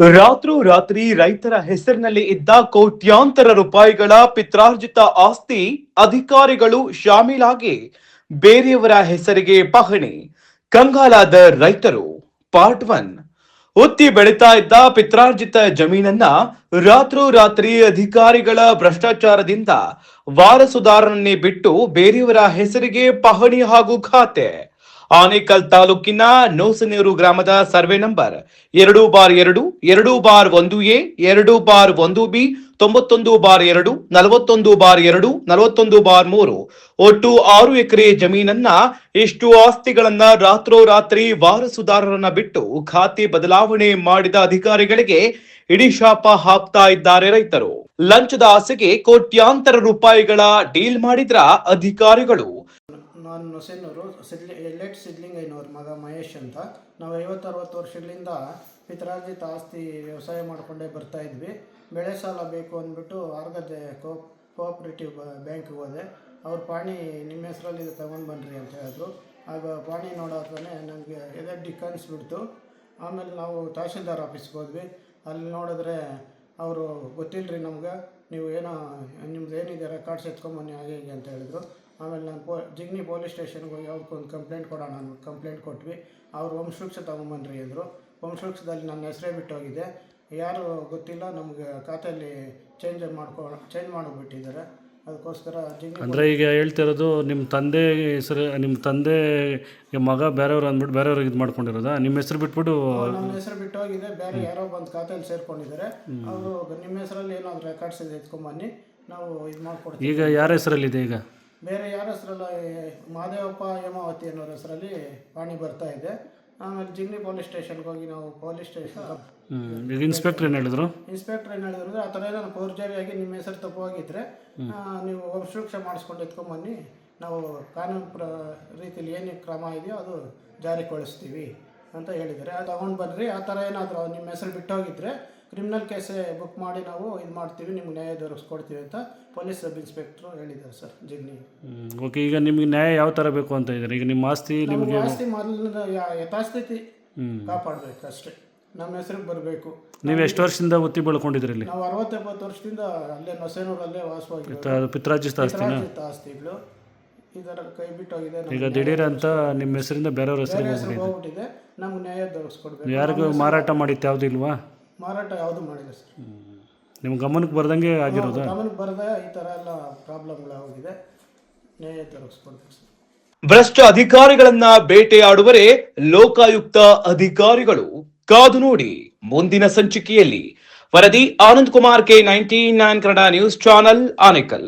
ರಾತ್ರೋರಾತ್ರಿ ರೈತರ ಹೆಸರಿನಲ್ಲಿ ಇದ್ದ ಕೋಟ್ಯಾಂತರ ರೂಪಾಯಿಗಳ ಪಿತ್ರಾರ್ಜಿತ ಆಸ್ತಿ ಅಧಿಕಾರಿಗಳು ಶಾಮೀಲಾಗಿ ಬೇರೆಯವರ ಹೆಸರಿಗೆ ಪಹಣಿ. ಕಂಗಾಲಾದ ರೈತರು, ಪಾರ್ಟ್ ಒನ್. ಒತ್ತಿ ಬೆಳೀತಾ ಇದ್ದ ಪಿತ್ರಾರ್ಜಿತ ಜಮೀನನ್ನ ರಾತ್ರೋರಾತ್ರಿ ಅಧಿಕಾರಿಗಳ ಭ್ರಷ್ಟಾಚಾರದಿಂದ ವಾರಸುದಾರನನ್ನೇ ಬಿಟ್ಟು ಬೇರೆಯವರ ಹೆಸರಿಗೆ ಪಹಣಿ ಹಾಗೂ ಖಾತೆ. ಆನೇಕಲ್ ತಾಲೂಕಿನ ನೋಸನೂರು ಗ್ರಾಮದ ಸರ್ವೆ ನಂಬರ್ ಎರಡು ಬಾರ್ ಎರಡು ಎರಡು ಬಾರ್ ಒಂದು ಎ, ಎರಡು ಬಾರ್ ಒಂದು ಬಿ, ತೊಂಬತ್ತೊಂದು ಬಾರ್ ಎರಡು, ನಲವತ್ತೊಂದು ಬಾರ್ ಎರಡು, ನಲವತ್ತೊಂದು ಬಾರ್ ಮೂರು. ಒಟ್ಟು ಆರು ಎಕರೆ ಜಮೀನನ್ನ ಇಷ್ಟು ಆಸ್ತಿಗಳನ್ನ ರಾತ್ರೋರಾತ್ರಿ ವಾರಸುದಾರರನ್ನ ಬಿಟ್ಟು ಖಾತೆ ಬದಲಾವಣೆ ಮಾಡಿದ ಅಧಿಕಾರಿಗಳಿಗೆ ಇಡಿಶಾಪ ಹಾಕ್ತಾ ಇದ್ದಾರೆ ರೈತರು. ಲಂಚದ ಆಸೆಗೆ ಕೋಟ್ಯಾಂತರ ರೂಪಾಯಿಗಳ ಡೀಲ್ ಮಾಡಿದ್ರ ಅಧಿಕಾರಿಗಳು ನಾನು ನೊಸೆನೂರು ಸಿಡ್ಲಿ ಎಲೆಟ್ ಸಿದ್ಲಿಂಗಯ್ಯನವ್ರ ಮಗ ಮಹೇಶ್ ಅಂತ. ನಾವು ಐವತ್ತು ಅರವತ್ತು ವರ್ಷಗಳಿಂದ ಪಿತ್ರಾರ್ಜಿತ ಆಸ್ತಿ ವ್ಯವಸಾಯ ಮಾಡಿಕೊಂಡೇ ಬರ್ತಾ ಇದ್ವಿ. ಬೆಳೆ ಸಾಲ ಬೇಕು ಅಂದ್ಬಿಟ್ಟು ಆರ್ಗದೆ ಕೋ, ಕೋಆಪ್ರೇಟಿವ್ ಬ್ಯಾಂಕ್ಗೆ ಹೋದೆ. ಅವ್ರ ಪಾಣಿ ನಿಮ್ಮ ಹೆಸರಲ್ಲಿ ಇದು ತಗೊಂಡು ಬನ್ನಿರಿ ಅಂತ ಹೇಳಿದ್ರು. ಆಗ ಪಾಣಿ ನಮಗೆ ನನಗೆ ಎದಡ್ಡಿ ಕನ್ಸ್ಬಿಡ್ತು ಆಮೇಲೆ ನಾವು ತಹಶೀಲ್ದಾರ್ ಆಫೀಸ್ಗೆ ಹೋದ್ವಿ. ಅಲ್ಲಿ ನೋಡಿದ್ರೆ ಅವರು ಗೊತ್ತಿಲ್ಲರಿ ನಮ್ಗೆ, ನೀವು ಏನೋ, ನಿಮ್ದು ಏನಿದೆ ರೆಕಾರ್ಡ್ಸ್ ಎತ್ಕೊಂಬನ್ನಿ ಹಾಗೆ ಹೀಗೆ ಅಂತ ಹೇಳಿದ್ರು. ಆಮೇಲೆ ನಾನು ಪೋ ಜಿಗ್ನಿ ಪೊಲೀಸ್ ಸ್ಟೇಷನ್ಗೆ ಹೋಗಿ ಅವ್ರಿಗೊಂದು ಕಂಪ್ಲೇಂಟ್ ಕೊಡೋಣ ಅಂದ್ಬಿಟ್ಟು ಕಂಪ್ಲೇಂಟ್ ಕೊಟ್ವಿ. ಅವ್ರು ವಂಶವೃಕ್ಷ ತಗೊಂಬನ್ರಿ ಅಂದರು. ವಂಶವೃಕ್ಷದಲ್ಲಿ ನನ್ನ ಹೆಸರೇ ಬಿಟ್ಟೋಗಿದೆ. ಯಾರು ಗೊತ್ತಿಲ್ಲ ನಮಗೆ ಖಾತೆಯಲ್ಲಿ ಚೇಂಜ್ ಮಾಡ್ಕೊ ಚೇಂಜ್ ಮಾಡಿಬಿಟ್ಟಿದ್ದಾರೆ. ಅದಕ್ಕೋಸ್ಕರ ಅಂದರೆ ಈಗ ಹೇಳ್ತಿರೋದು ನಿಮ್ಮ ತಂದೆ ಹೆಸರು ನಿಮ್ಮ ತಂದೆ ಮಗ ಬೇರೆಯವ್ರು ಅಂದ್ಬಿಟ್ಟು ಬೇರೆಯವ್ರಿಗೆ ಇದು ಮಾಡ್ಕೊಂಡಿರೋದಾ? ನಿಮ್ಮ ಹೆಸರು ಬಿಟ್ಬಿಟ್ಟು ನಮ್ಮ ಹೆಸರು ಬಿಟ್ಟೋಗಿದೆ. ಬೇರೆ ಯಾರೋ ಬಂದು ಖಾತೆಯಲ್ಲಿ ಸೇರ್ಕೊಂಡಿದ್ದಾರೆ. ಅವರು ನಿಮ್ಮ ಹೆಸರಲ್ಲಿ ಏನಾದರೂ ರೆಕಾರ್ಡ್ಸ್ ಇದೆ ಎತ್ಕೊಂಬನ್ನಿ. ನಾವು ಇದು ಮಾಡ್ಕೊಡ್ತೀವಿ. ಈಗ ಯಾರ ಹೆಸರಲ್ಲಿದೆ ಈಗ? ಯಾರ ಹೆಸರಲ್ಲ ಮಾದೇವಪ್ಪ ಹೇಮಾವತಿ ಅನ್ನೋರ ಹೆಸರಲ್ಲಿ ಪಾಣಿ ಬರ್ತಾ ಇದೆ. ಆಮೇಲೆ ಜಿಗ್ನಿ ಪೊಲೀಸ್ ಸ್ಟೇಷನ್ಗೆ ಹೋಗಿ ನಾವು ಪೊಲೀಸ್ ಸ್ಟೇಷನ್ ಈಗ ಇನ್ಸ್ಪೆಕ್ಟರ್ ಏನು ಹೇಳಿದ್ರು? ಇನ್ಸ್ಪೆಕ್ಟರ್ ಏನು ಹೇಳಿದ್ರು ಅಂದ್ರೆ ಆ ಥರ ಏನಾದ್ರು ಫೋರ್ಜರಿಯಾಗಿ ನಿಮ್ಮ ಹೆಸರು ತಪ್ಪು ಹೋಗಿದ್ರೆ ನೀವು ವಂಶವೃಕ್ಷ ಮಾಡಿಸ್ಕೊಂಡು ಎತ್ಕೊಂಬನ್ನಿ. ನಾವು ಕಾನೂನು ಪ್ರ ರೀತಿಯಲ್ಲಿ ಏನು ಕ್ರಮ ಇದೆಯೋ ಅದು ಜಾರಿಗೊಳಿಸ್ತೀವಿ. ಅಂತ ಹೇಳಿದ್ದಾರೆ. ಅದು ತಗೊಂಡು ಬನ್ನಿರಿ ಆ ಥರ ಏನಾದರೂ ನಿಮ್ಮ ಹೆಸರು ಬಿಟ್ಟೋಗಿದ್ರೆ ಕ್ರಿಮಿನಲ್ ಕೇಸೇ ಬುಕ್ ಮಾಡಿ ನಾವು ಇದು ಮಾಡ್ತೀವಿ ನಿಮ್ಗೆ ನ್ಯಾಯ ದೊರಕಿಸ್ಕೊಡ್ತೀವಿ ಅಂತ ಪೊಲೀಸ್ ಸಬ್ ಇನ್ಸ್ಪೆಕ್ಟ್ರು ಹೇಳಿದ್ದಾರೆ ಸರ್ ಜಿಗ್ನಿ ಓಕೆ ಈಗ ನಿಮಗೆ ನ್ಯಾಯ ಯಾವ ಥರ ಬೇಕು ಅಂತ ಇದ್ದಾರೆ? ಈಗ ನಿಮ್ಮ ಆಸ್ತಿ ನಮ್ಗೆ ಆಸ್ತಿ ಮೊದಲಿನ ಯಥಾಸ್ಥಿತಿ ಕಾಪಾಡಬೇಕು ಅಷ್ಟೇ ನಮ್ಮ ಹೆಸರಿಗೆ ಬರಬೇಕು. ನೀವು ಎಷ್ಟು ವರ್ಷದಿಂದ ಒತ್ತಿ ಬೆಳ್ಕೊಂಡಿದ್ರಿ ಇಲ್ಲಿ? ನಾವು ಅರವತ್ತೆಪ್ಪತ್ತು ವರ್ಷದಿಂದ ಅಲ್ಲೇ ನೊಸೆನೂರಲ್ಲೇ ವಾಸವಾಗಿ ಅದು ಪಿತ್ರಾರ್ಜಿತ ಆಸ್ತಿನ? ಇದರ ಕೈ ಬಿಟ್ಟೋಗಿದೆ ಈಗ ದಿಢೀರ್ ಅಂತ ನಿಮ್ಮ ಹೆಸರಿಂದ ಬೇರೆಯವ್ರ ಹೆಸರಿಗೆ ಹೆಸರು ಹೋಗ್ಬಿಟ್ಟಿದೆ. ನಮ್ಗೆ ನ್ಯಾಯ ದೊರಕಿಸ್ಕೊಡ್ಬೇಕು ಯಾರಿಗೂ ಮಾರಾಟ ಮಾಡಿತ್ತು ಯಾವುದು ಇಲ್ವಾ? ಮಾರಾಟ ಯಾವುದು ಮಾಡಿಲ್ಲ ಸರ್. ನಿಮ್ಮ ಗಮನಕ್ಕೆ ಬರ್ದಂಗೆ ಆಗಿರೋದು? ಗಮನಕ್ಕೆ ಬರದೆ ಈ ಥರ ಎಲ್ಲ ಪ್ರಾಬ್ಲಮ್ಗಳಾಗಿದೆ ನ್ಯಾಯ ದೊರಕಿಸ್ಕೊಡ್ಬೇಕು ಸರ್. ಭ್ರಷ್ಟ ಅಧಿಕಾರಿಗಳನ್ನ ಬೇಟೆಯಾಡುವರೇ ಲೋಕಾಯುಕ್ತ ಅಧಿಕಾರಿಗಳು. ಕಾದು ನೋಡಿ ಮುಂದಿನ ಸಂಚಿಕೆಯಲ್ಲಿ. ವರದಿ Anand Kumar K ninety nine Kannada news channel Anekal.